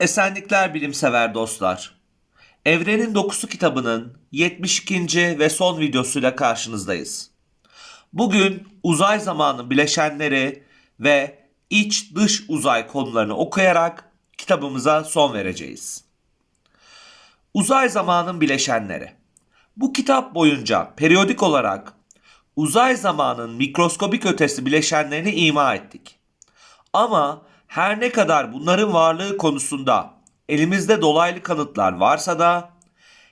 Esenlikler bilimsever dostlar. Evrenin Dokusu kitabının 72. ve son videosuyla karşınızdayız. Bugün uzay zamanı bileşenleri ve iç dış uzay konularını okuyarak kitabımıza son vereceğiz. Uzay zamanın bileşenleri. Bu kitap boyunca periyodik olarak uzay zamanın mikroskobik ötesi bileşenlerini ima ettik. Ama her ne kadar bunların varlığı konusunda elimizde dolaylı kanıtlar varsa da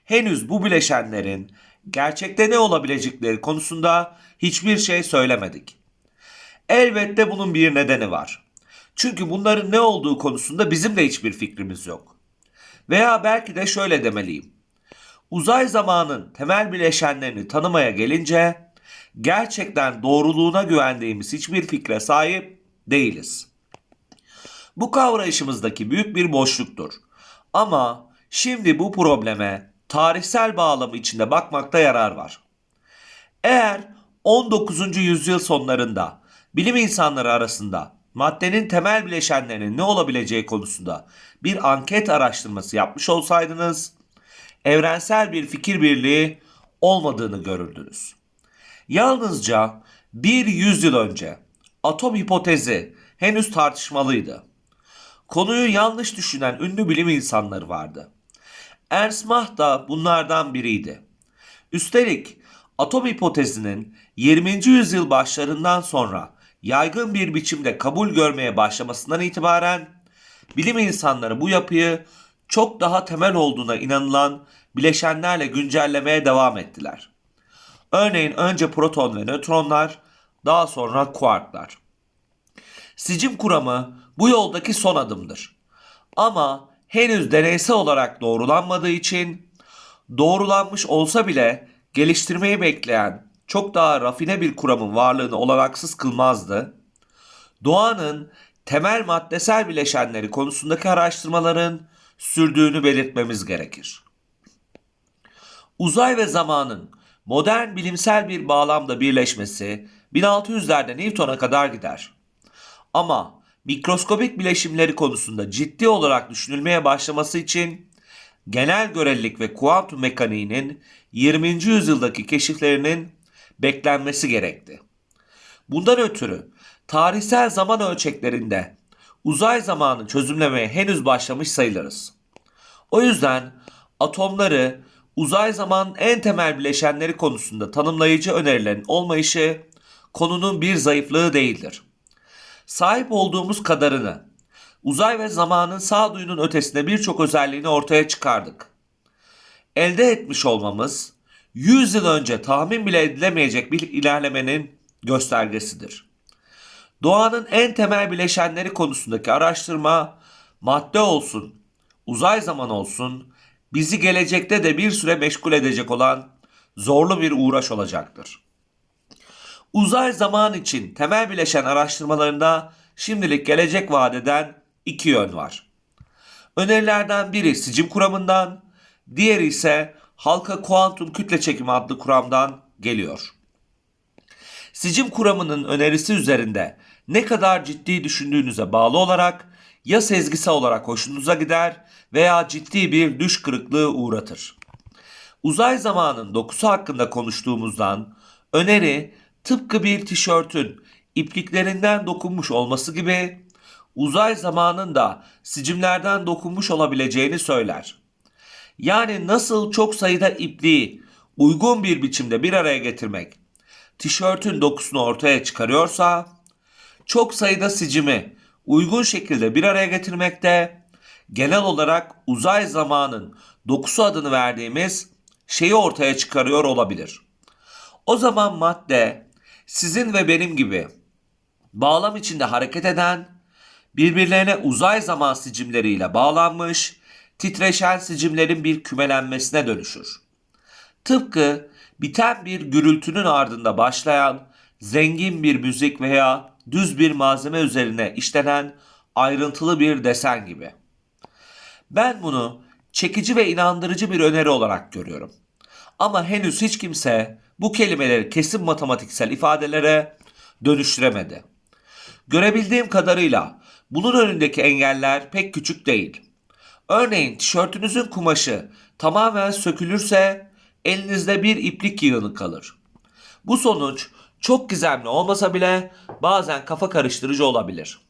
henüz bu bileşenlerin gerçekte ne olabilecekleri konusunda hiçbir şey söylemedik. Elbette bunun bir nedeni var. Çünkü bunların ne olduğu konusunda bizim de hiçbir fikrimiz yok. Veya belki de şöyle demeliyim. Uzay zamanın temel bileşenlerini tanımaya gelince gerçekten doğruluğuna güvendiğimiz hiçbir fikre sahip değiliz. Bu kavrayışımızdaki büyük bir boşluktur. Ama şimdi bu probleme tarihsel bağlamı içinde bakmakta yarar var. Eğer 19. yüzyıl sonlarında bilim insanları arasında maddenin temel bileşenlerinin ne olabileceği konusunda bir anket araştırması yapmış olsaydınız, evrensel bir fikir birliği olmadığını görürdünüz. Yalnızca bir yüzyıl önce atom hipotezi henüz tartışmalıydı. Konuyu yanlış düşünen ünlü bilim insanları vardı. Ernst Mach da bunlardan biriydi. Üstelik atom hipotezinin 20. yüzyıl başlarından sonra yaygın bir biçimde kabul görmeye başlamasından itibaren bilim insanları bu yapıyı çok daha temel olduğuna inanılan bileşenlerle güncellemeye devam ettiler. Örneğin önce proton ve nötronlar, daha sonra kuarklar. Sicim kuramı bu yoldaki son adımdır. Ama henüz deneysel olarak doğrulanmadığı için doğrulanmış olsa bile geliştirmeyi bekleyen çok daha rafine bir kuramın varlığını olanaksız kılmazdı. Doğanın temel maddesel bileşenleri konusundaki araştırmaların sürdüğünü belirtmemiz gerekir. Uzay ve zamanın modern bilimsel bir bağlamda birleşmesi 1600'lerde Newton'a kadar gider. Ama mikroskobik bileşimleri konusunda ciddi olarak düşünülmeye başlaması için genel görelilik ve kuantum mekaniğinin 20. yüzyıldaki keşiflerinin beklenmesi gerekti. Bundan ötürü tarihsel zaman ölçeklerinde uzay zamanı çözümlemeye henüz başlamış sayılırız. O yüzden atomları uzay zamanın en temel bileşenleri konusunda tanımlayıcı önerilerin olmayışı konunun bir zayıflığı değildir sahip olduğumuz kadarını, uzay ve zamanın sağduyunun ötesinde birçok özelliğini ortaya çıkardık. Elde etmiş olmamız, 100 yıl önce tahmin bile edilemeyecek bir ilerlemenin göstergesidir. Doğanın en temel bileşenleri konusundaki araştırma, madde olsun, uzay zaman olsun, bizi gelecekte de bir süre meşgul edecek olan zorlu bir uğraş olacaktır. Uzay zaman için temel bileşen araştırmalarında şimdilik gelecek vadeden iki yön var. Önerilerden biri sicim kuramından, diğeri ise halka kuantum kütle çekimi adlı kuramdan geliyor. Sicim kuramının önerisi üzerinde ne kadar ciddi düşündüğünüze bağlı olarak ya sezgisel olarak hoşunuza gider veya ciddi bir düş kırıklığı uğratır. Uzay zamanın dokusu hakkında konuştuğumuzdan öneri tıpkı bir tişörtün ipliklerinden dokunmuş olması gibi uzay zamanında sicimlerden dokunmuş olabileceğini söyler. Yani nasıl çok sayıda ipliği uygun bir biçimde bir araya getirmek tişörtün dokusunu ortaya çıkarıyorsa çok sayıda sicimi uygun şekilde bir araya getirmekte genel olarak uzay zamanın dokusu adını verdiğimiz şeyi ortaya çıkarıyor olabilir. O zaman madde sizin ve benim gibi bağlam içinde hareket eden, birbirlerine uzay zaman sicimleriyle bağlanmış, titreşen sicimlerin bir kümelenmesine dönüşür. Tıpkı biten bir gürültünün ardında başlayan zengin bir müzik veya düz bir malzeme üzerine işlenen ayrıntılı bir desen gibi. Ben bunu çekici ve inandırıcı bir öneri olarak görüyorum. Ama henüz hiç kimse bu kelimeleri kesin matematiksel ifadelere dönüştüremedi. Görebildiğim kadarıyla bunun önündeki engeller pek küçük değil. Örneğin tişörtünüzün kumaşı tamamen sökülürse elinizde bir iplik yığını kalır. Bu sonuç çok gizemli olmasa bile bazen kafa karıştırıcı olabilir.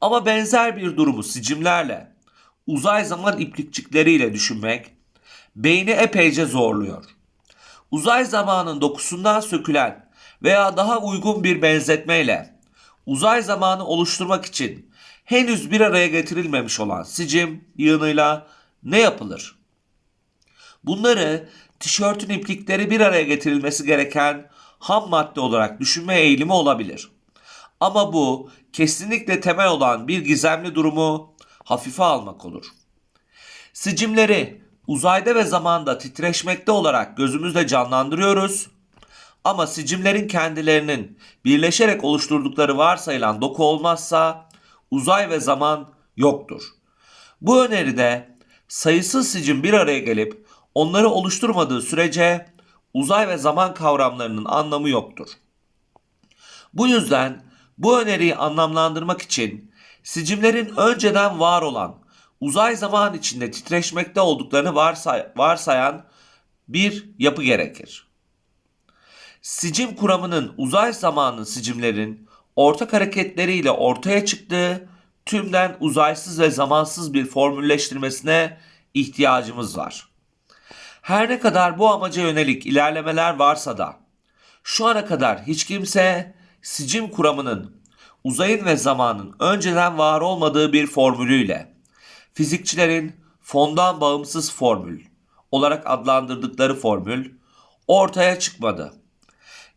Ama benzer bir durumu sicimlerle, uzay zaman iplikçikleriyle düşünmek beyni epeyce zorluyor. Uzay zamanın dokusundan sökülen veya daha uygun bir benzetmeyle uzay zamanı oluşturmak için henüz bir araya getirilmemiş olan sicim yığınıyla ne yapılır? Bunları tişörtün iplikleri bir araya getirilmesi gereken ham madde olarak düşünme eğilimi olabilir. Ama bu kesinlikle temel olan bir gizemli durumu hafife almak olur. Sicimleri uzayda ve zamanda titreşmekte olarak gözümüzde canlandırıyoruz. Ama sicimlerin kendilerinin birleşerek oluşturdukları varsayılan doku olmazsa uzay ve zaman yoktur. Bu öneride sayısız sicim bir araya gelip onları oluşturmadığı sürece uzay ve zaman kavramlarının anlamı yoktur. Bu yüzden bu öneriyi anlamlandırmak için sicimlerin önceden var olan uzay zaman içinde titreşmekte olduklarını varsay- varsayan bir yapı gerekir. Sicim kuramının uzay zamanı sicimlerin ortak hareketleriyle ortaya çıktığı tümden uzaysız ve zamansız bir formülleştirmesine ihtiyacımız var. Her ne kadar bu amaca yönelik ilerlemeler varsa da şu ana kadar hiç kimse sicim kuramının uzayın ve zamanın önceden var olmadığı bir formülüyle fizikçilerin fondan bağımsız formül olarak adlandırdıkları formül ortaya çıkmadı.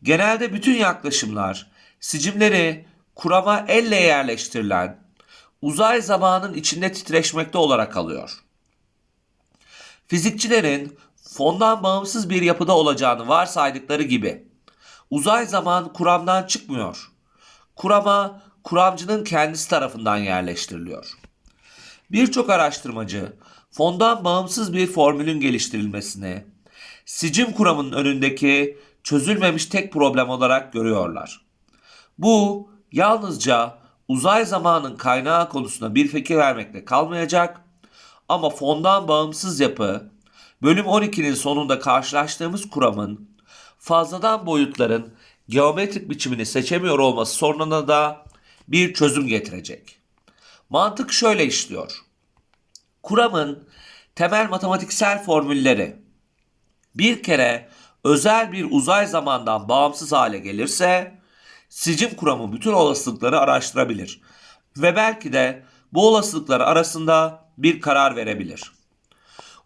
Genelde bütün yaklaşımlar sicimleri kurama elle yerleştirilen uzay zamanın içinde titreşmekte olarak alıyor. Fizikçilerin fondan bağımsız bir yapıda olacağını varsaydıkları gibi uzay zaman kuramdan çıkmıyor. Kurama kuramcının kendisi tarafından yerleştiriliyor. Birçok araştırmacı fondan bağımsız bir formülün geliştirilmesini sicim kuramının önündeki çözülmemiş tek problem olarak görüyorlar. Bu yalnızca uzay zamanın kaynağı konusunda bir fikir vermekle kalmayacak ama fondan bağımsız yapı bölüm 12'nin sonunda karşılaştığımız kuramın fazladan boyutların geometrik biçimini seçemiyor olması sorununa da bir çözüm getirecek. Mantık şöyle işliyor. Kuramın temel matematiksel formülleri bir kere özel bir uzay zamandan bağımsız hale gelirse sicim kuramı bütün olasılıkları araştırabilir ve belki de bu olasılıklar arasında bir karar verebilir.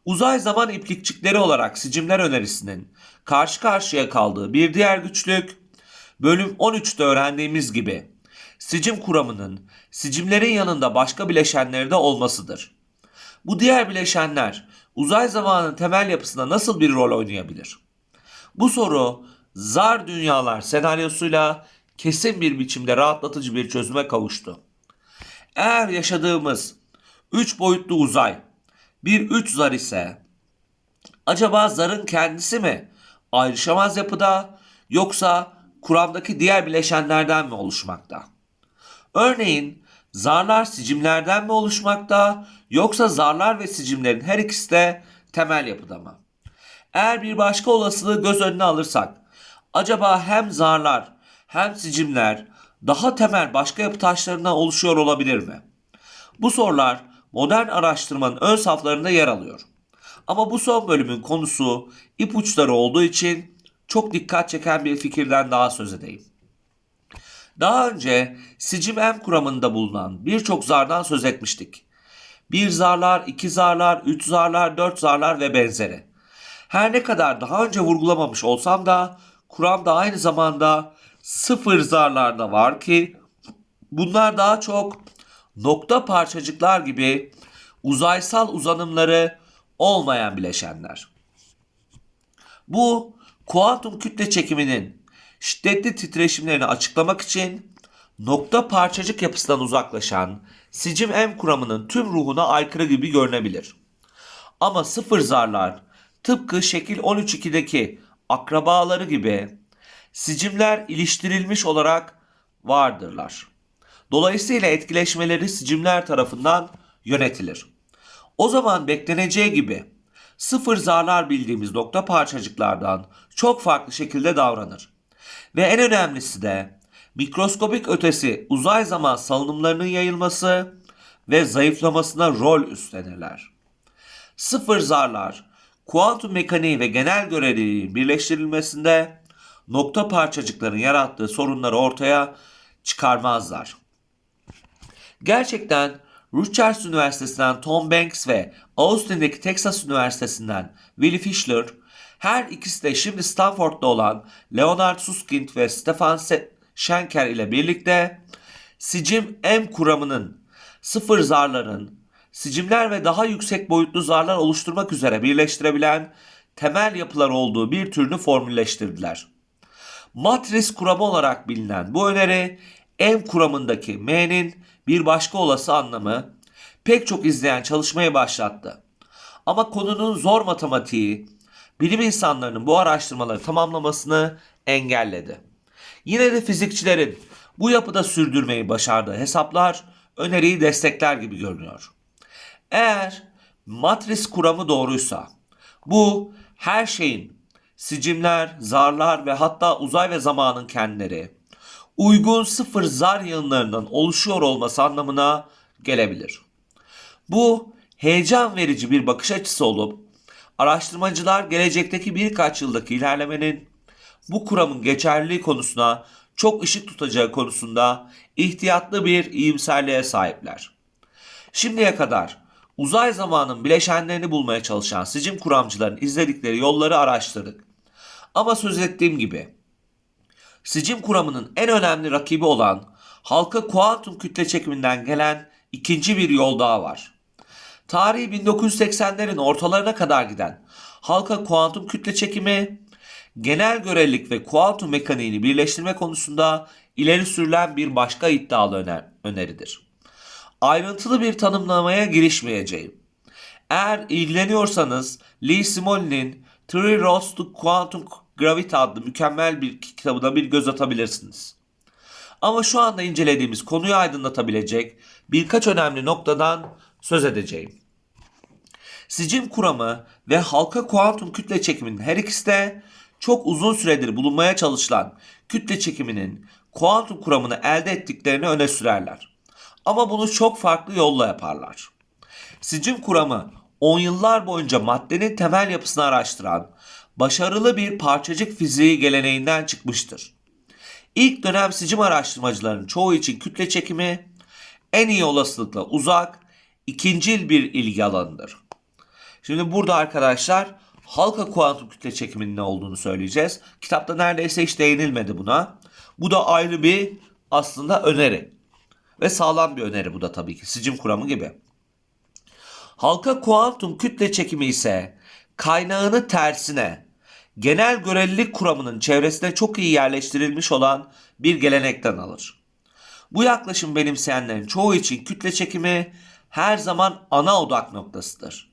Uzay zaman iplikçikleri olarak sicimler önerisinin karşı karşıya kaldığı bir diğer güçlük bölüm 13'te öğrendiğimiz gibi sicim kuramının sicimlerin yanında başka bileşenleri de olmasıdır. Bu diğer bileşenler uzay zamanının temel yapısında nasıl bir rol oynayabilir? Bu soru zar dünyalar senaryosuyla kesin bir biçimde rahatlatıcı bir çözüme kavuştu. Eğer yaşadığımız 3 boyutlu uzay bir 3 zar ise acaba zarın kendisi mi ayrışamaz yapıda yoksa kuramdaki diğer bileşenlerden mi oluşmakta? Örneğin zarlar sicimlerden mi oluşmakta yoksa zarlar ve sicimlerin her ikisi de temel yapıda mı? Eğer bir başka olasılığı göz önüne alırsak acaba hem zarlar hem sicimler daha temel başka yapı taşlarından oluşuyor olabilir mi? Bu sorular modern araştırmanın ön saflarında yer alıyor. Ama bu son bölümün konusu ipuçları olduğu için çok dikkat çeken bir fikirden daha söz edeyim. Daha önce sicim M kuramında bulunan birçok zardan söz etmiştik. Bir zarlar, iki zarlar, üç zarlar, dört zarlar ve benzeri. Her ne kadar daha önce vurgulamamış olsam da kuramda aynı zamanda sıfır zarlar da var ki bunlar daha çok nokta parçacıklar gibi uzaysal uzanımları olmayan bileşenler. Bu kuantum kütle çekiminin şiddetli titreşimlerini açıklamak için nokta parçacık yapısından uzaklaşan sicim M kuramının tüm ruhuna aykırı gibi görünebilir. Ama sıfır zarlar tıpkı şekil 13.2'deki akrabaları gibi sicimler iliştirilmiş olarak vardırlar. Dolayısıyla etkileşmeleri sicimler tarafından yönetilir. O zaman bekleneceği gibi sıfır zarlar bildiğimiz nokta parçacıklardan çok farklı şekilde davranır. Ve en önemlisi de mikroskobik ötesi uzay zaman salınımlarının yayılması ve zayıflamasına rol üstlenirler. Sıfır zarlar kuantum mekaniği ve genel göreliliğin birleştirilmesinde nokta parçacıkların yarattığı sorunları ortaya çıkarmazlar. Gerçekten Rutgers Üniversitesi'nden Tom Banks ve Austin'deki Texas Üniversitesi'nden Willy Fishler, her ikisi de şimdi Stanford'da olan Leonard Susskind ve Stefan Schenker ile birlikte sicim M kuramının sıfır zarların sicimler ve daha yüksek boyutlu zarlar oluşturmak üzere birleştirebilen temel yapılar olduğu bir türünü formülleştirdiler. Matris kuramı olarak bilinen bu öneri M kuramındaki M'nin bir başka olası anlamı pek çok izleyen çalışmayı başlattı. Ama konunun zor matematiği bilim insanlarının bu araştırmaları tamamlamasını engelledi. Yine de fizikçilerin bu yapıda sürdürmeyi başardığı hesaplar öneriyi destekler gibi görünüyor. Eğer matris kuramı doğruysa bu her şeyin sicimler, zarlar ve hatta uzay ve zamanın kendileri uygun sıfır zar yığınlarından oluşuyor olması anlamına gelebilir. Bu heyecan verici bir bakış açısı olup araştırmacılar gelecekteki birkaç yıldaki ilerlemenin bu kuramın geçerliliği konusuna çok ışık tutacağı konusunda ihtiyatlı bir iyimserliğe sahipler. Şimdiye kadar uzay zamanın bileşenlerini bulmaya çalışan sicim kuramcıların izledikleri yolları araştırdık. Ama söz ettiğim gibi sicim kuramının en önemli rakibi olan halka kuantum kütle çekiminden gelen ikinci bir yol daha var. Tarihi 1980'lerin ortalarına kadar giden halka kuantum kütle çekimi, genel görelilik ve kuantum mekaniğini birleştirme konusunda ileri sürülen bir başka iddialı öner öneridir. Ayrıntılı bir tanımlamaya girişmeyeceğim. Eğer ilgileniyorsanız Lee Smoley'nin Three Roads to Quantum Gravity adlı mükemmel bir kitabına bir göz atabilirsiniz. Ama şu anda incelediğimiz konuyu aydınlatabilecek birkaç önemli noktadan söz edeceğim. Sicim kuramı ve halka kuantum kütle çekiminin her ikisi de çok uzun süredir bulunmaya çalışılan kütle çekiminin kuantum kuramını elde ettiklerini öne sürerler. Ama bunu çok farklı yolla yaparlar. Sicim kuramı 10 yıllar boyunca maddenin temel yapısını araştıran başarılı bir parçacık fiziği geleneğinden çıkmıştır. İlk dönem sicim araştırmacılarının çoğu için kütle çekimi en iyi olasılıkla uzak, ikincil bir ilgi alanıdır. Şimdi burada arkadaşlar halka kuantum kütle çekiminin ne olduğunu söyleyeceğiz. Kitapta neredeyse hiç değinilmedi buna. Bu da ayrı bir aslında öneri. Ve sağlam bir öneri bu da tabii ki sicim kuramı gibi. Halka kuantum kütle çekimi ise kaynağını tersine genel görelilik kuramının çevresine çok iyi yerleştirilmiş olan bir gelenekten alır. Bu yaklaşım benimseyenlerin çoğu için kütle çekimi her zaman ana odak noktasıdır.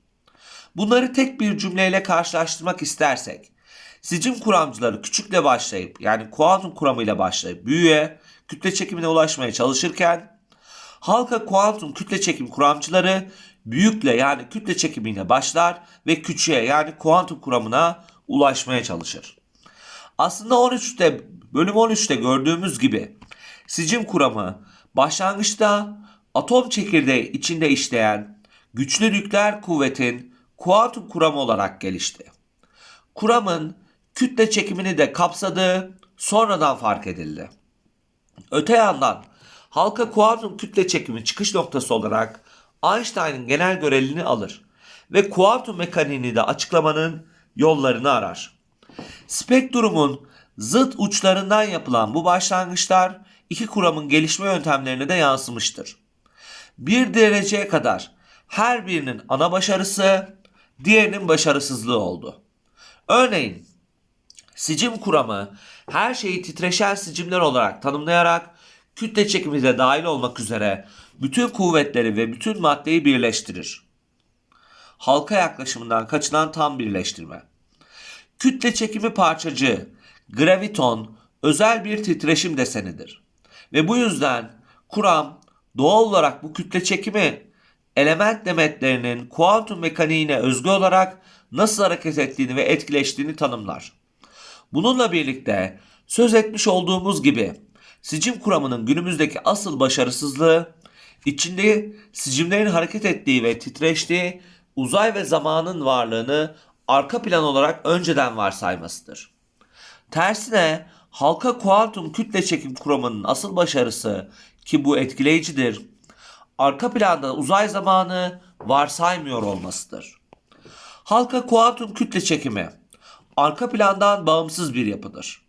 Bunları tek bir cümleyle karşılaştırmak istersek, sicim kuramcıları küçükle başlayıp yani kuantum kuramıyla başlayıp büyüye, kütle çekimine ulaşmaya çalışırken, halka kuantum kütle çekim kuramcıları büyükle yani kütle çekimiyle başlar ve küçüğe yani kuantum kuramına ulaşmaya çalışır. Aslında 13'te bölüm 13'te gördüğümüz gibi sicim kuramı başlangıçta atom çekirdeği içinde işleyen güçlü nükleer kuvvetin kuantum kuramı olarak gelişti. Kuramın kütle çekimini de kapsadığı sonradan fark edildi. Öte yandan halka kuantum kütle çekimi çıkış noktası olarak Einstein'ın genel görelini alır ve kuantum mekaniğini de açıklamanın yollarını arar. Spektrumun zıt uçlarından yapılan bu başlangıçlar iki kuramın gelişme yöntemlerine de yansımıştır. Bir dereceye kadar her birinin ana başarısı diğerinin başarısızlığı oldu. Örneğin sicim kuramı her şeyi titreşen sicimler olarak tanımlayarak kütle çekimi de dahil olmak üzere bütün kuvvetleri ve bütün maddeyi birleştirir. Halka yaklaşımından kaçılan tam birleştirme. Kütle çekimi parçacığı, graviton özel bir titreşim desenidir. Ve bu yüzden kuram doğal olarak bu kütle çekimi element demetlerinin kuantum mekaniğine özgü olarak nasıl hareket ettiğini ve etkileştiğini tanımlar. Bununla birlikte söz etmiş olduğumuz gibi sicim kuramının günümüzdeki asıl başarısızlığı içinde sicimlerin hareket ettiği ve titreştiği uzay ve zamanın varlığını arka plan olarak önceden varsaymasıdır. Tersine halka kuantum kütle çekim kuramının asıl başarısı ki bu etkileyicidir, arka planda uzay zamanı varsaymıyor olmasıdır. Halka kuantum kütle çekimi arka plandan bağımsız bir yapıdır.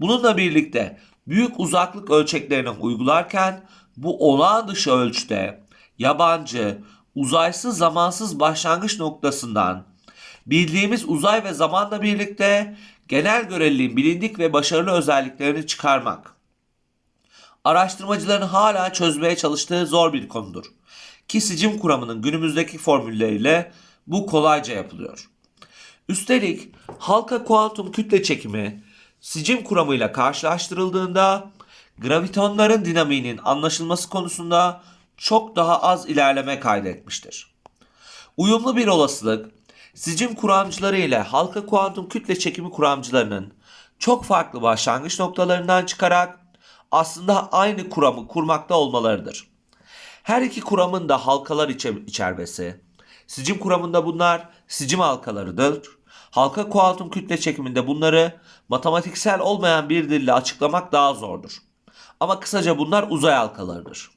Bununla birlikte büyük uzaklık ölçeklerini uygularken bu olağan dışı ölçüde yabancı, uzaysız zamansız başlangıç noktasından bildiğimiz uzay ve zamanla birlikte genel göreliliğin bilindik ve başarılı özelliklerini çıkarmak. Araştırmacıların hala çözmeye çalıştığı zor bir konudur. Ki kuramının günümüzdeki formülleriyle bu kolayca yapılıyor. Üstelik halka kuantum kütle çekimi sicim kuramıyla karşılaştırıldığında gravitonların dinamiğinin anlaşılması konusunda çok daha az ilerleme kaydetmiştir. Uyumlu bir olasılık sicim kuramcıları ile halka kuantum kütle çekimi kuramcılarının çok farklı başlangıç noktalarından çıkarak aslında aynı kuramı kurmakta olmalarıdır. Her iki kuramın da halkalar içe- içermesi. Sicim kuramında bunlar sicim halkalarıdır. Halka kuantum kütle çekiminde bunları matematiksel olmayan bir dille açıklamak daha zordur. Ama kısaca bunlar uzay halkalarıdır.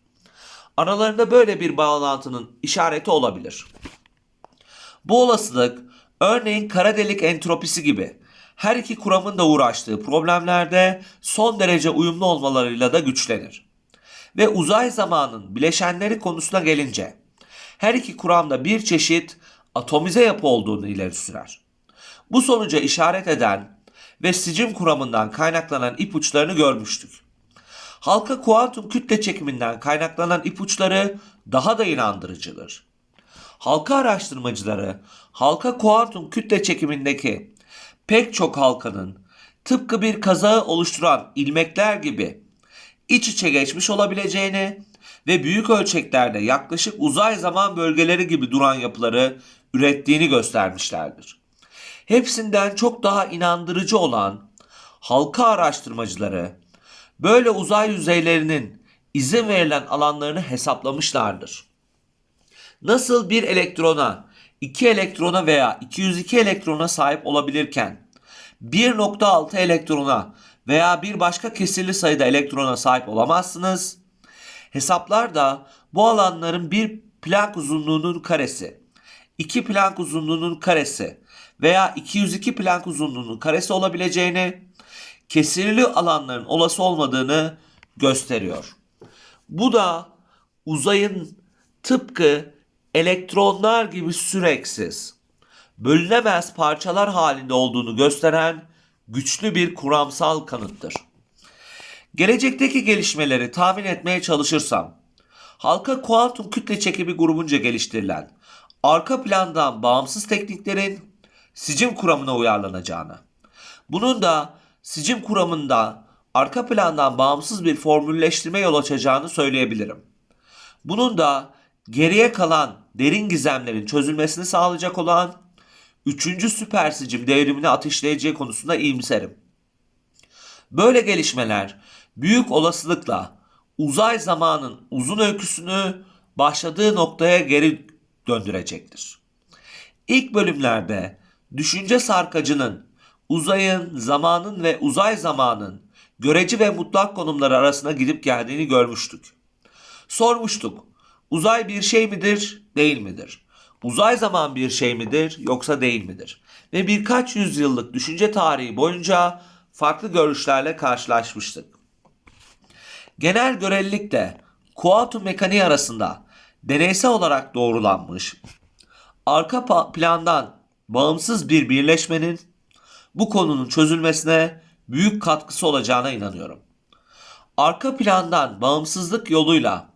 Aralarında böyle bir bağlantının işareti olabilir. Bu olasılık örneğin kara delik entropisi gibi her iki kuramın da uğraştığı problemlerde son derece uyumlu olmalarıyla da güçlenir. Ve uzay zamanın bileşenleri konusuna gelince her iki kuramda bir çeşit atomize yapı olduğunu ileri sürer. Bu sonuca işaret eden ve sicim kuramından kaynaklanan ipuçlarını görmüştük. Halka kuantum kütle çekiminden kaynaklanan ipuçları daha da inandırıcıdır. Halka araştırmacıları halka kuantum kütle çekimindeki pek çok halkanın tıpkı bir kazağı oluşturan ilmekler gibi iç içe geçmiş olabileceğini ve büyük ölçeklerde yaklaşık uzay zaman bölgeleri gibi duran yapıları ürettiğini göstermişlerdir. Hepsinden çok daha inandırıcı olan halka araştırmacıları böyle uzay yüzeylerinin izin verilen alanlarını hesaplamışlardır. Nasıl bir elektrona, iki elektrona veya 202 elektrona sahip olabilirken 1.6 elektrona veya bir başka kesirli sayıda elektrona sahip olamazsınız. Hesaplar da bu alanların bir Planck uzunluğunun karesi, 2 Planck uzunluğunun karesi veya 202 Planck uzunluğunun karesi olabileceğini, kesirli alanların olası olmadığını gösteriyor. Bu da uzayın tıpkı elektronlar gibi süreksiz, bölünemez parçalar halinde olduğunu gösteren güçlü bir kuramsal kanıttır. Gelecekteki gelişmeleri tahmin etmeye çalışırsam, halka kuantum kütle çekimi grubunca geliştirilen arka plandan bağımsız tekniklerin sicim kuramına uyarlanacağını, bunun da sicim kuramında arka plandan bağımsız bir formülleştirme yol açacağını söyleyebilirim. Bunun da geriye kalan derin gizemlerin çözülmesini sağlayacak olan 3. süper sicim devrimini ateşleyeceği konusunda iyimserim. Böyle gelişmeler büyük olasılıkla uzay zamanın uzun öyküsünü başladığı noktaya geri döndürecektir. İlk bölümlerde düşünce sarkacının uzayın, zamanın ve uzay zamanın göreci ve mutlak konumları arasına gidip geldiğini görmüştük. Sormuştuk. Uzay bir şey midir, değil midir? Uzay zaman bir şey midir, yoksa değil midir? Ve birkaç yüzyıllık düşünce tarihi boyunca farklı görüşlerle karşılaşmıştık. Genel görelilikte kuantum mekaniği arasında deneysel olarak doğrulanmış, arka plandan bağımsız bir birleşmenin bu konunun çözülmesine büyük katkısı olacağına inanıyorum. Arka plandan bağımsızlık yoluyla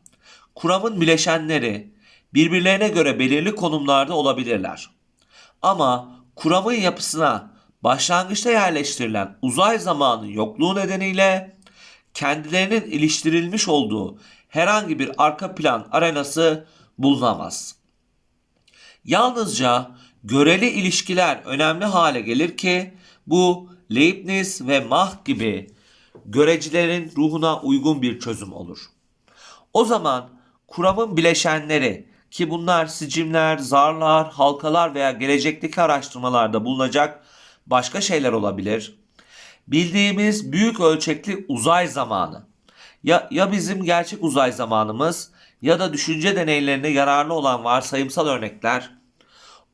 kuramın bileşenleri birbirlerine göre belirli konumlarda olabilirler. Ama kuramın yapısına başlangıçta yerleştirilen uzay zamanı yokluğu nedeniyle kendilerinin iliştirilmiş olduğu herhangi bir arka plan arenası bulunamaz. Yalnızca göreli ilişkiler önemli hale gelir ki bu Leibniz ve Mach gibi görecilerin ruhuna uygun bir çözüm olur. O zaman kuramın bileşenleri ki bunlar sicimler, zarlar, halkalar veya gelecekteki araştırmalarda bulunacak başka şeyler olabilir. Bildiğimiz büyük ölçekli uzay zamanı. Ya, ya bizim gerçek uzay zamanımız ya da düşünce deneylerine yararlı olan varsayımsal örnekler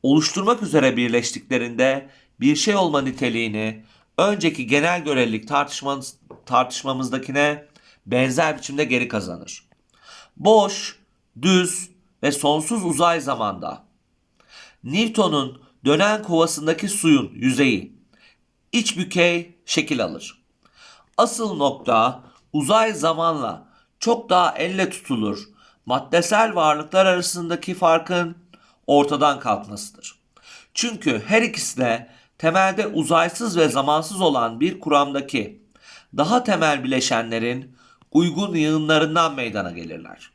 oluşturmak üzere birleştiklerinde bir şey olma niteliğini önceki genel görelilik tartışmamız, tartışmamızdakine benzer biçimde geri kazanır. Boş, düz ve sonsuz uzay zamanda Newton'un dönen kovasındaki suyun yüzeyi iç bükey şekil alır. Asıl nokta uzay zamanla çok daha elle tutulur maddesel varlıklar arasındaki farkın ortadan kalkmasıdır. Çünkü her ikisi de temelde uzaysız ve zamansız olan bir kuramdaki daha temel bileşenlerin uygun yığınlarından meydana gelirler.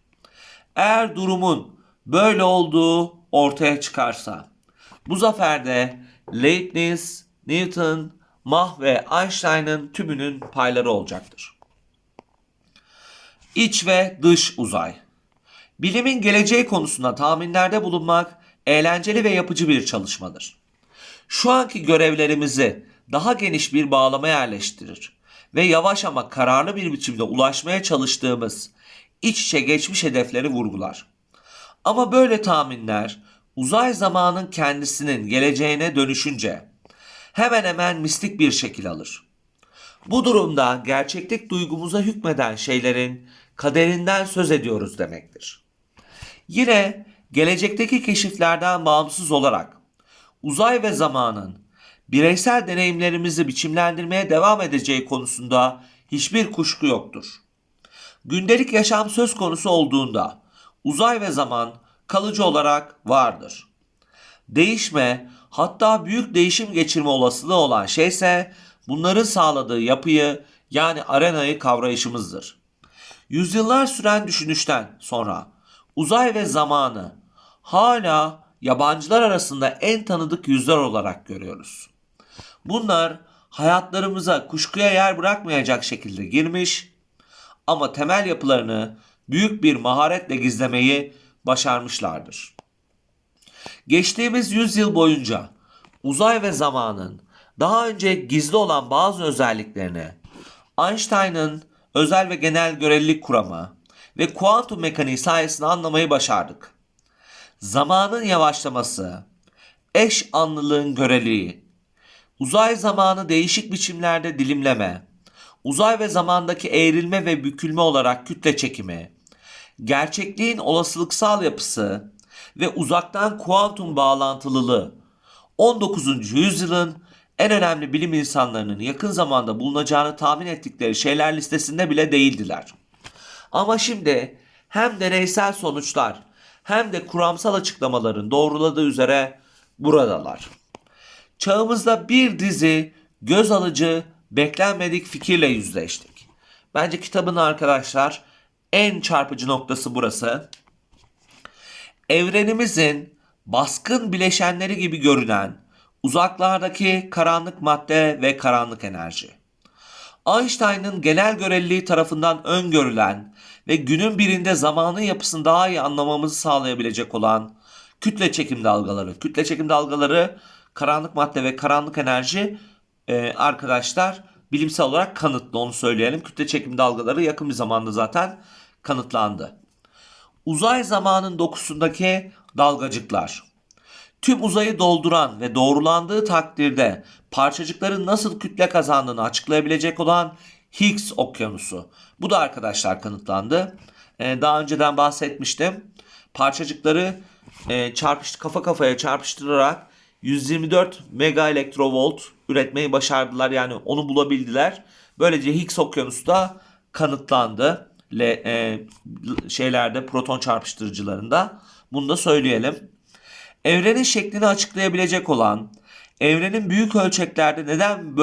Eğer durumun böyle olduğu ortaya çıkarsa bu zaferde Leibniz, Newton, Mach ve Einstein'ın tümünün payları olacaktır. İç ve dış uzay. Bilimin geleceği konusunda tahminlerde bulunmak eğlenceli ve yapıcı bir çalışmadır. Şu anki görevlerimizi daha geniş bir bağlama yerleştirir ve yavaş ama kararlı bir biçimde ulaşmaya çalıştığımız iç içe geçmiş hedefleri vurgular. Ama böyle tahminler uzay zamanın kendisinin geleceğine dönüşünce hemen hemen mistik bir şekil alır. Bu durumda gerçeklik duygumuza hükmeden şeylerin kaderinden söz ediyoruz demektir. Yine gelecekteki keşiflerden bağımsız olarak uzay ve zamanın bireysel deneyimlerimizi biçimlendirmeye devam edeceği konusunda hiçbir kuşku yoktur. Gündelik yaşam söz konusu olduğunda uzay ve zaman kalıcı olarak vardır. Değişme hatta büyük değişim geçirme olasılığı olan şey ise bunların sağladığı yapıyı yani arenayı kavrayışımızdır. Yüzyıllar süren düşünüşten sonra uzay ve zamanı hala yabancılar arasında en tanıdık yüzler olarak görüyoruz. Bunlar hayatlarımıza kuşkuya yer bırakmayacak şekilde girmiş ama temel yapılarını büyük bir maharetle gizlemeyi başarmışlardır. Geçtiğimiz yüzyıl boyunca uzay ve zamanın daha önce gizli olan bazı özelliklerini Einstein'ın özel ve genel görelilik kuramı ve kuantum mekaniği sayesinde anlamayı başardık. Zamanın yavaşlaması, eş anlılığın göreliği, uzay zamanı değişik biçimlerde dilimleme, uzay ve zamandaki eğrilme ve bükülme olarak kütle çekimi, gerçekliğin olasılıksal yapısı ve uzaktan kuantum bağlantılılığı 19. yüzyılın en önemli bilim insanlarının yakın zamanda bulunacağını tahmin ettikleri şeyler listesinde bile değildiler. Ama şimdi hem deneysel sonuçlar hem de kuramsal açıklamaların doğruladığı üzere buradalar. Çağımızda bir dizi göz alıcı, beklenmedik fikirle yüzleştik. Bence kitabın arkadaşlar en çarpıcı noktası burası. Evrenimizin baskın bileşenleri gibi görünen uzaklardaki karanlık madde ve karanlık enerji. Einstein'ın genel göreliliği tarafından öngörülen ve günün birinde zamanın yapısını daha iyi anlamamızı sağlayabilecek olan kütle çekim dalgaları. Kütle çekim dalgaları karanlık madde ve karanlık enerji e, arkadaşlar bilimsel olarak kanıtlı onu söyleyelim. Kütle çekim dalgaları yakın bir zamanda zaten kanıtlandı. Uzay zamanın dokusundaki dalgacıklar. Tüm uzayı dolduran ve doğrulandığı takdirde parçacıkların nasıl kütle kazandığını açıklayabilecek olan Higgs okyanusu. Bu da arkadaşlar kanıtlandı. Ee, daha önceden bahsetmiştim. Parçacıkları e, çarpış, kafa kafaya çarpıştırarak 124 mega elektrovolt üretmeyi başardılar. Yani onu bulabildiler. Böylece Higgs okyanusu da kanıtlandı. Le, e, şeylerde proton çarpıştırıcılarında. Bunu da söyleyelim. Evrenin şeklini açıklayabilecek olan, evrenin büyük ölçeklerde neden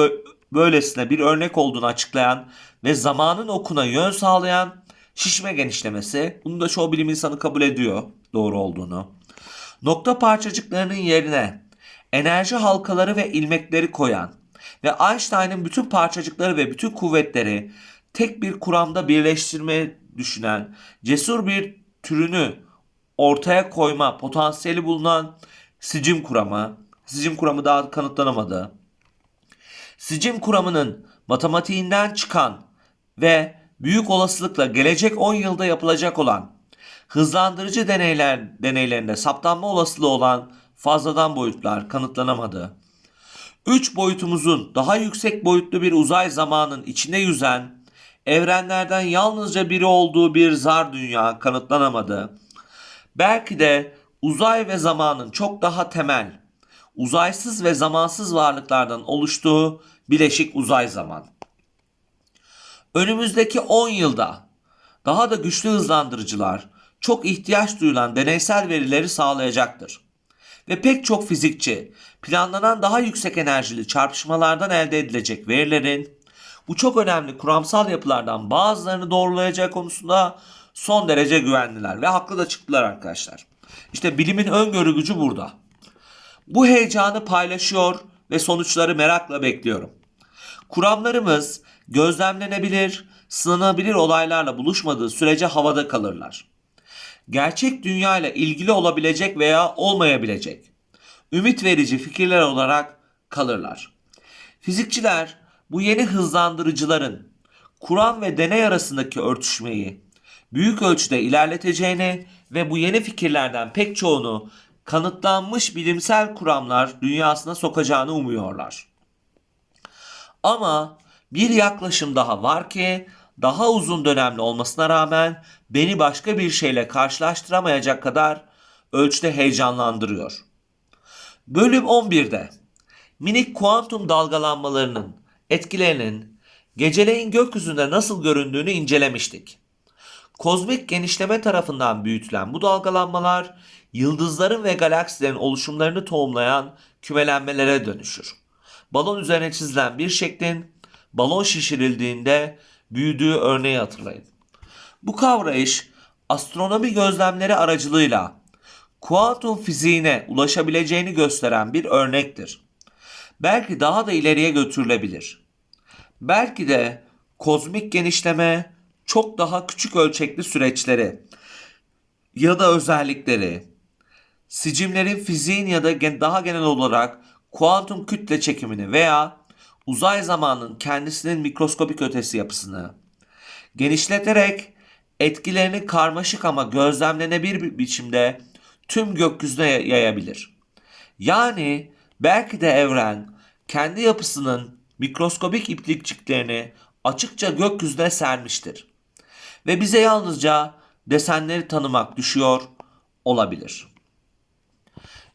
böylesine bir örnek olduğunu açıklayan ve zamanın okuna yön sağlayan şişme genişlemesi. Bunu da çoğu bilim insanı kabul ediyor. doğru olduğunu, nokta parçacıklarının yerine enerji halkaları ve ilmekleri koyan ve Einstein'ın bütün parçacıkları ve bütün kuvvetleri tek bir kuramda birleştirme düşünen cesur bir türünü ortaya koyma potansiyeli bulunan sicim kuramı, sicim kuramı daha kanıtlanamadı. Sicim kuramının matematiğinden çıkan ve büyük olasılıkla gelecek 10 yılda yapılacak olan hızlandırıcı deneyler deneylerinde saptanma olasılığı olan fazladan boyutlar kanıtlanamadı. 3 boyutumuzun daha yüksek boyutlu bir uzay zamanın içine yüzen evrenlerden yalnızca biri olduğu bir zar dünya kanıtlanamadı. Belki de uzay ve zamanın çok daha temel, uzaysız ve zamansız varlıklardan oluştuğu bileşik uzay zaman. Önümüzdeki 10 yılda daha da güçlü hızlandırıcılar çok ihtiyaç duyulan deneysel verileri sağlayacaktır. Ve pek çok fizikçi planlanan daha yüksek enerjili çarpışmalardan elde edilecek verilerin bu çok önemli kuramsal yapılardan bazılarını doğrulayacağı konusunda son derece güvenliler ve haklı da çıktılar arkadaşlar. İşte bilimin öngörü gücü burada. Bu heyecanı paylaşıyor ve sonuçları merakla bekliyorum. Kuramlarımız gözlemlenebilir, sınanabilir olaylarla buluşmadığı sürece havada kalırlar. Gerçek dünya ile ilgili olabilecek veya olmayabilecek, ümit verici fikirler olarak kalırlar. Fizikçiler bu yeni hızlandırıcıların Kur'an ve deney arasındaki örtüşmeyi büyük ölçüde ilerleteceğini ve bu yeni fikirlerden pek çoğunu kanıtlanmış bilimsel kuramlar dünyasına sokacağını umuyorlar. Ama bir yaklaşım daha var ki daha uzun dönemli olmasına rağmen beni başka bir şeyle karşılaştıramayacak kadar ölçüde heyecanlandırıyor. Bölüm 11'de minik kuantum dalgalanmalarının etkilerinin geceleyin gökyüzünde nasıl göründüğünü incelemiştik. Kozmik genişleme tarafından büyütülen bu dalgalanmalar yıldızların ve galaksilerin oluşumlarını tohumlayan kümelenmelere dönüşür. Balon üzerine çizilen bir şeklin balon şişirildiğinde büyüdüğü örneği hatırlayın. Bu kavrayış astronomi gözlemleri aracılığıyla kuantum fiziğine ulaşabileceğini gösteren bir örnektir. Belki daha da ileriye götürülebilir. Belki de kozmik genişleme çok daha küçük ölçekli süreçleri ya da özellikleri, sicimlerin fiziğin ya da daha genel olarak kuantum kütle çekimini veya uzay zamanın kendisinin mikroskopik ötesi yapısını genişleterek etkilerini karmaşık ama gözlemlenebilir bir biçimde tüm gökyüzüne yayabilir. Yani belki de evren kendi yapısının mikroskobik iplikçiklerini açıkça gökyüzüne sermiştir. Ve bize yalnızca desenleri tanımak düşüyor olabilir.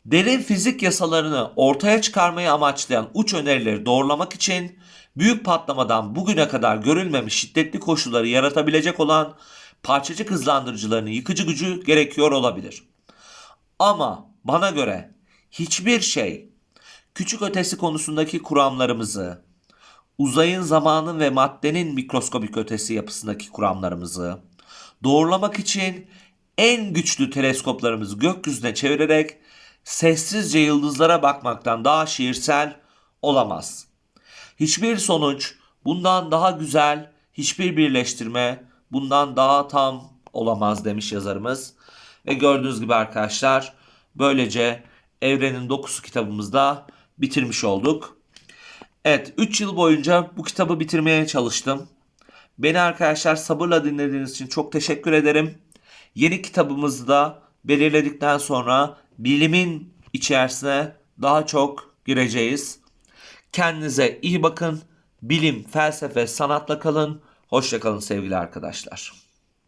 Derin fizik yasalarını ortaya çıkarmayı amaçlayan uç önerileri doğrulamak için büyük patlamadan bugüne kadar görülmemiş şiddetli koşulları yaratabilecek olan parçacık hızlandırıcılarının yıkıcı gücü gerekiyor olabilir. Ama bana göre hiçbir şey küçük ötesi konusundaki kuramlarımızı, uzayın zamanın ve maddenin mikroskobik ötesi yapısındaki kuramlarımızı doğrulamak için en güçlü teleskoplarımızı gökyüzüne çevirerek sessizce yıldızlara bakmaktan daha şiirsel olamaz. Hiçbir sonuç bundan daha güzel, hiçbir birleştirme bundan daha tam olamaz demiş yazarımız. Ve gördüğünüz gibi arkadaşlar böylece Evrenin Dokusu kitabımızda bitirmiş olduk. Evet 3 yıl boyunca bu kitabı bitirmeye çalıştım. Beni arkadaşlar sabırla dinlediğiniz için çok teşekkür ederim. Yeni kitabımızı da belirledikten sonra bilimin içerisine daha çok gireceğiz. Kendinize iyi bakın. Bilim, felsefe, sanatla kalın. Hoşçakalın sevgili arkadaşlar.